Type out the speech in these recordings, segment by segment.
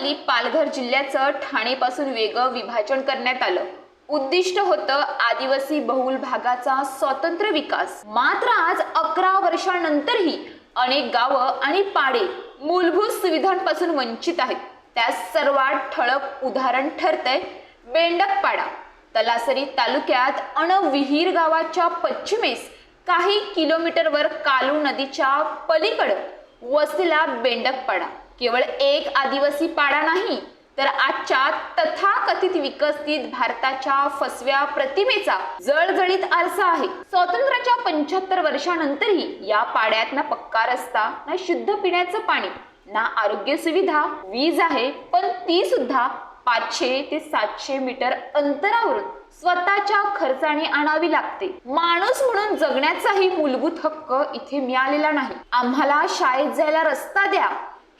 नावाखाली पालघर जिल्ह्याचं ठाणेपासून वेगळं विभाजन करण्यात आलं. उद्दिष्ट होतं आदिवासी बहुल भागाचा स्वतंत्र विकास. मात्र आज अकरा वर्षानंतरही अनेक गावं आणि पाडे मूलभूत सुविधांपासून वंचित आहेत. त्या सर्वात ठळक उदाहरण ठरतंय बेंडकपाडा. तलासरी तालुक्यात अण विहीर गावाच्या पश्चिमेस काही किलोमीटरवर कालू नदीच्या पलीकडं वसलेला बेंडकपाडा. केवळ एक आदिवासी पाडा नाही तर आजच्या तथाकथित विकसित भारताच्या फसव्या प्रतिमेचा जळजळीत आरसा आहे. स्वातंत्र्याच्या पंच्याहत्तर वर्षानंतरही या पाड्यात ना पक्का रस्ता ना शुद्ध पिण्याचं पाणी ना आरोग्य सुविधा वीज आहे पण ती सुद्धा पाचशे ते सातशे मीटर अंतरावरून स्वतःच्या खर्चाने आणावी लागते. माणूस म्हणून जगण्याचाही मूलभूत हक्क इथे मिळालेला नाही. आम्हाला शाळेत जायला रस्ता द्या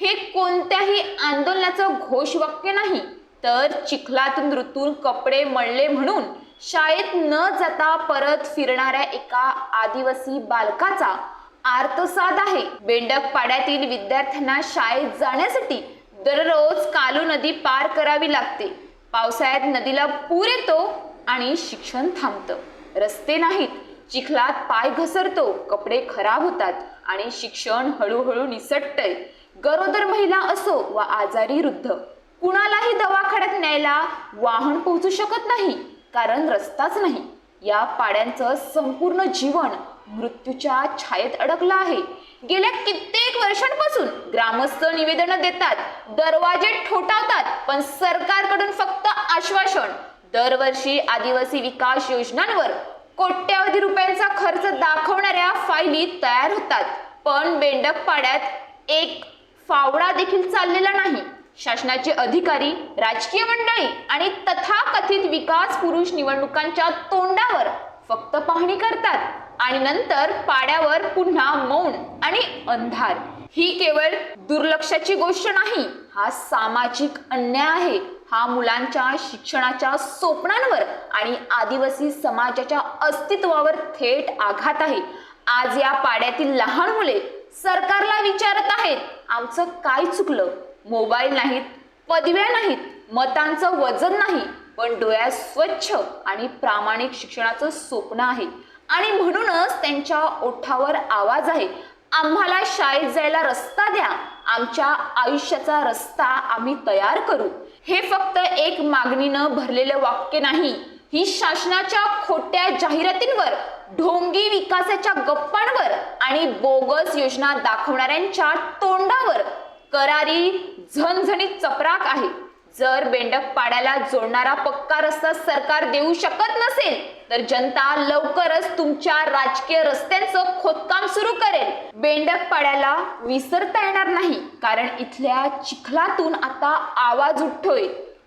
हे कोणत्याही आंदोलनाचं घोषवाक्य नाही. तर चिखलातून ऋतून कपडे मळले म्हणून शाळेत न जाता परत फिरणाऱ्या एका आदिवासी बालकाचा आर्तसाद आहे. बेंडक पाड्यातील विद्यार्थ्यांना शाळेत जाण्यासाठी दररोज कालू नदी पार करावी लागते. पावसाळ्यात नदीला पूर येतो आणि शिक्षण थांबतं. रस्ते नाहीत. चिखलात पाय घसरतो. कपडे खराब होतात आणि शिक्षण हळूहळू निसटतंय. गरोदर महिला असो व आजारी वृद्ध कुणालाही दवाखान्यात न्यायला वाहन पोहोचू शकत नाही कारण रस्ताच नाही. या पाड्यांचं संपूर्ण जीवन मृत्यूच्या छायेत अडकलं आहे. गेल्या कित्येक वर्षांपासून ग्रामस्थ निवेदन देतात दरवाजे ठोठावतात पण सरकारकडून फक्त आश्वासन दरवर्षी आदिवासी विकास योजनांवर कोट्यावधी रुपयांचा खर्च दाखवणाऱ्या फायली तयार होतात. पण बेंडक पाड्यात एक फावडा देखील चाललेला नाही. शासनाचे अधिकारी राजकीय मंडळी आणि तथाकथित विकास पुरुष निवडणुकांच्या तोंडावर फक्त पाहणी करतात आणि नंतर पाड्यावर पुन्हा मौन आणि अंधार. ही केवळ दुर्लक्षाची गोष्ट नाही हा सामाजिक अन्याय आहे. हा मुलांच्या शिक्षणाच्या स्वप्नांवर आणि आदिवासी समाजाच्या अस्तित्वावर थेट आघात आहे. आज या पाड्यातील लहान मुले सरकारला विचारत आहेत आमचं काय चुकलं? मोबाईल नाहीत पदव्या नाहीत मतांचं वजन नाही पण डोळ्यात स्वच्छ आणि प्रामाणिक शिक्षणाचं स्वप्न आहे. आणि म्हणूनच त्यांच्या ओठावर आवाज आहे आम्हाला शाळेत जायला रस्ता द्या आमच्या आयुष्याचा रस्ता आम्ही तयार करू. हे फक्त एक मागणीनं भरलेलं वाक्य नाही. ही शासनाच्या खोट्या जाहिरातींवर ढोंगी विकासाच्या गप्पांवर आणि बोगस योजना दाखवणाऱ्यांच्या तोंडावर करारी झणझणीत चपराक आहे. जर बेंडक पाड्याला जोडणारा पक्का रस्ता सरकार देऊ शकत नसेल तर जनता लवकरच तुमच्या राजकीय रस्त्यांचं खोदकाम सुरू करेल. बेंडक पाड्याला विसरता येणार नाही कारण इथल्या चिखलातून आता आवाज उठतोय.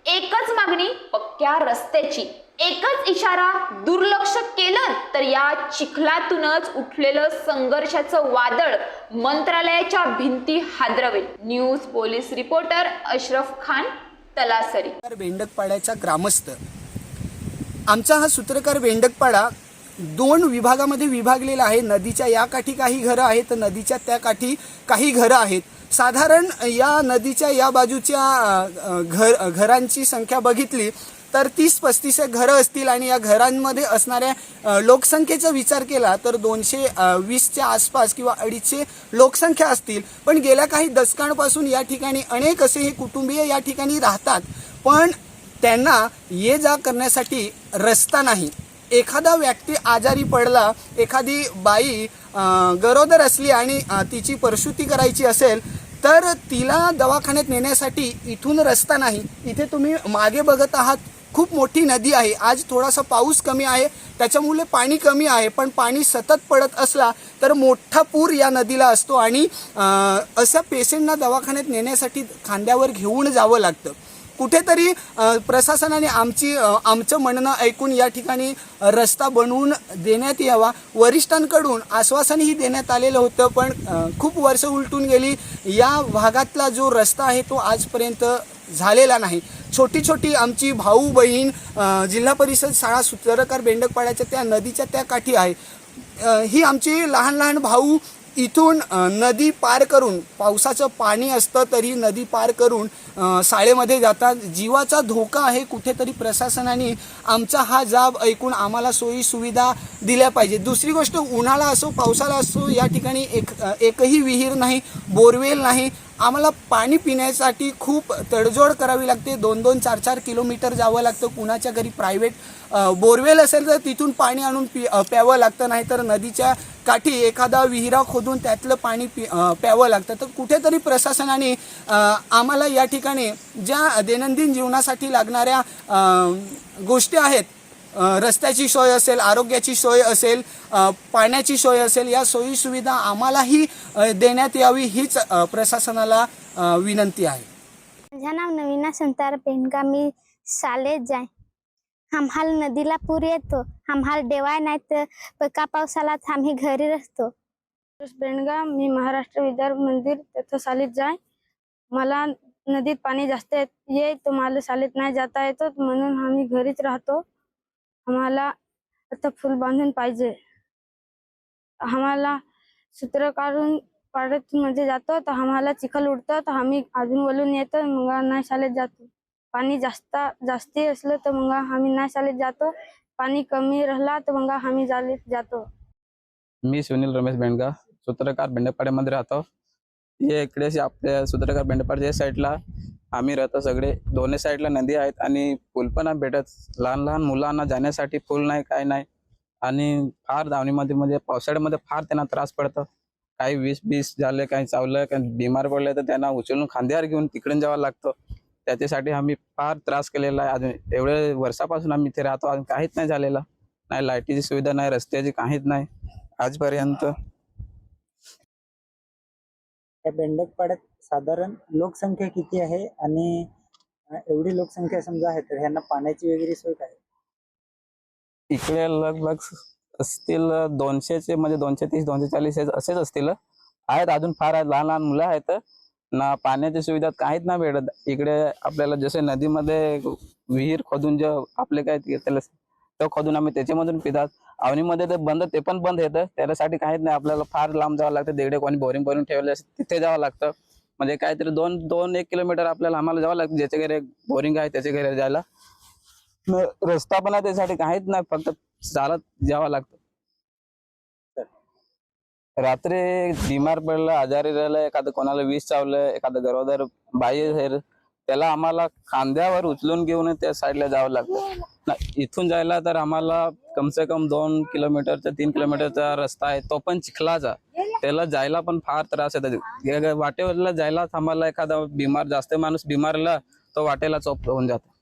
एकच मागणी पक्क्या रस्त्याची. एकच इशारा दुर्लक्ष केलं तर या चिखलातूनच उठलेलं संघर्षाचं वादळ मंत्रालयाच्या भिंती हादरवेल. News police reporter Ashraf Khan Talasari. सूत्रकार बेंडकपाड्याचा ग्रामस्थ. आमचा हा सूत्रकार बेंडकपाडा दोन विभागामध्ये विभागलेला आहे. नदीच्या या काठी काही घरं आहेत तर नदीच्या त्या काठी काही घरं आहेत. साधारण या नदीच्या या बाजूच्या घर घरांची संख्या बघितली तर तीस पस्तीस घरं असतील आणि या घरांमध्ये असणाऱ्या लोकसंख्येचा विचार केला तर दोनशे वीसच्या आसपास किंवा अडीचशे लोकसंख्या असतील. पण गेल्या काही दशकांपासून या ठिकाणी अनेक असे हे कुटुंबीय या ठिकाणी राहतात. पण त्यांना ये जा करण्यासाठी रस्ता नाही. एखादा व्यक्ती आजारी पडला एखादी बाई गरोदर असली आणि तिची प्रसूती करायची असेल तर तिला दवाखान्यात नेण्यासाठी इथून रस्ता नाही. इथे तुम्ही मागे बघत आहात खूप मोठी नदी आहे. आज थोडासा पाऊस कमी आहे. त्याच्यामुळे पाणी कमी आहे. पण पाणी सतत पडत असला तर मोठा पूर या नदीला असतो आणि अशा पेशंटना दवाखान्यात नेण्यासाठी खांद्यावर घेऊन जावं लागतं. कुठेतरी प्रशासनाने आमची आमचं म्हणणं ऐकून या ठिकाणी रस्ता बनवून देण्यात यावा. वरिष्ठांकडून आश्वासनही देण्यात आलेलं होतं पण खूप वर्ष उलटून गेली. या भागातला जो रस्ता आहे तो आजपर्यंत झालेला नाही. छोटी छोटी आमची भाऊ बहीण जिल्हा परिषद शाळा सूत्रकार बेंडकपाड्याच्या त्या नदीच्या त्या काठी आहे. ही आमची लहान लहान भाऊ इथून नदी पार करून पावसाचं पाणी असतं तरी नदी पार करून शाळेमध्ये जातात. जीवाचा धोका आहे कुठेतरी प्रशासनाने आमचा हा जाब ऐकून आम्हाला सोयी सुविधा दिल्या पाहिजे. दुसरी गोष्ट उन्हाळा असो पावसाळा असो या ठिकाणी एक एकही विहीर नाही बोरवेल नाही. आम्हाला पाणी पिण्यासाठी खूप तडजोड करावी लागते. दोन दोन चार चार किलोमीटर जावं लागतं. कुणाच्या घरी प्रायव्हेट बोरवेल असेल तर तिथून पाणी आणून पि प्यावं लागतं. नाहीतर नदीच्या काठी एखादा विहिरा खोदून त्यातलं पाणी पि प्यावं लागतं. तर कुठेतरी प्रशासनाने आम्हाला या ठिकाणी ज्या दैनंदिन जीवनासाठी लागणाऱ्या गोष्टी आहेत रस्त्याची सोय असेल आरोग्याची सोय असेल पाण्याची सोय असेल या सोयी सुविधा आम्हालाही देण्यात यावी हीच प्रशासनाला विनंती आहे. माझं नाव नवीना संतार पेंडका मी शाळेत जाय आम्हाला नदीला पूर येतो आम्हाला डेवाय नाही तर पका पावसालाच आम्ही घरी असतो पेंडगा मी महाराष्ट्र विद्यार्थी मंदिर तिथं शाळेत जाय मला नदीत पाणी जास्त येत ये तर मला शाळेत नाही जाता येतो म्हणून आम्ही घरीच राहतो. आम्हाला आता फुल बांधून पाहिजे. आम्हाला सूत्र काढून पाडत मध्ये जातो तर आम्हाला चिखल उडतं तर आम्ही अजून वलून येतो मग नाही शाळेत जातो. पाणी जास्त जास्ती असलं तर मग आम्ही नाही शाळेत जातो. पाणी कमी राहिला तर मग आम्ही शाळेत जातो. मी सुनील रमेश बेंडगा सूत्रकार बेंडपाड्यामध्ये राहतो. हे इकडे आपल्या सूत्रकार बेंडपाड्याच्या साईडला आम्ही राहतो सगळे. दोन्ही साईडला नदी आहेत आणि पूल पण भेटत. लहान लहान मुलांना जाण्यासाठी पूल नाही काय नाही. आणि फार धावणीमध्ये म्हणजे पावसाळ्यामध्ये फार त्यांना त्रास पडतो. काही वीस बीस झाले काही चावलं काही बिमार पडले तर त्यांना उचलून खांद्यावर घेऊन तिकडून जावं लागतं. त्याच्यासाठी आम्ही फार त्रास केलेला आहे. अजून एवढे वर्षापासून आम्ही इथे राहतो. अजून काहीच नाही झालेलं. नाही लाईटीची सुविधा नाही रस्त्याची काहीच नाही. आजपर्यंत या बेंडकपाड्यात साधारण लोकसंख्या किती आहे? आणि एवढी लोकसंख्या समजा आहे तर ह्यांना पाण्याची वगैरे सोय काय? इकडे लगभग असतील दोनशेचे म्हणजे दोनशे तीस दोनशे चाळीस असेच असतील. आहेत अजून फार आहेत लहान लहान मुलं आहेत. ना पाण्याची सुविधा काहीच ना भेटत. इकडे आपल्याला जसे नदीमध्ये विहीर खोदून जे आपले काय त्याला तो खोदून आम्ही त्याच्यामधून पितात. अवनीमध्ये ते बंद ते पण बंद येतं. त्याच्यासाठी काहीच नाही. आपल्याला फार लांब जावं लागतं. तिकडे कोणी बोरिंग भरून ठेवले असते तिथे जावं लागतं. म्हणजे काहीतरी दोन दोन एक किलोमीटर आपल्याला आम्हाला जावं लागतं. ज्याच्या घरी बोरिंग आहे त्याच्या घरी जायला. रस्ता पण आहे त्यासाठी काहीच नाही. फक्त चालत जावं लागतं. रात्री बिमार पडलं आजारी राहिलं एखादं कोणाला विष चावलं एखादं गरोदर बाई त्याला आम्हाला खांद्यावर उचलून घेऊन त्या साईडला जावं लागतं. नाही इथून जायला तर आम्हाला कम से कम दोन किलोमीटरचा तीन किलोमीटरचा रस्ता आहे तो पण चिखलाचा त्याला जायला पण फार त्रास येतात वाटेवरला जायला आम्हाला एखादा बिमार जास्त माणूस बिमारला तो वाटेला चोप होऊन जातो.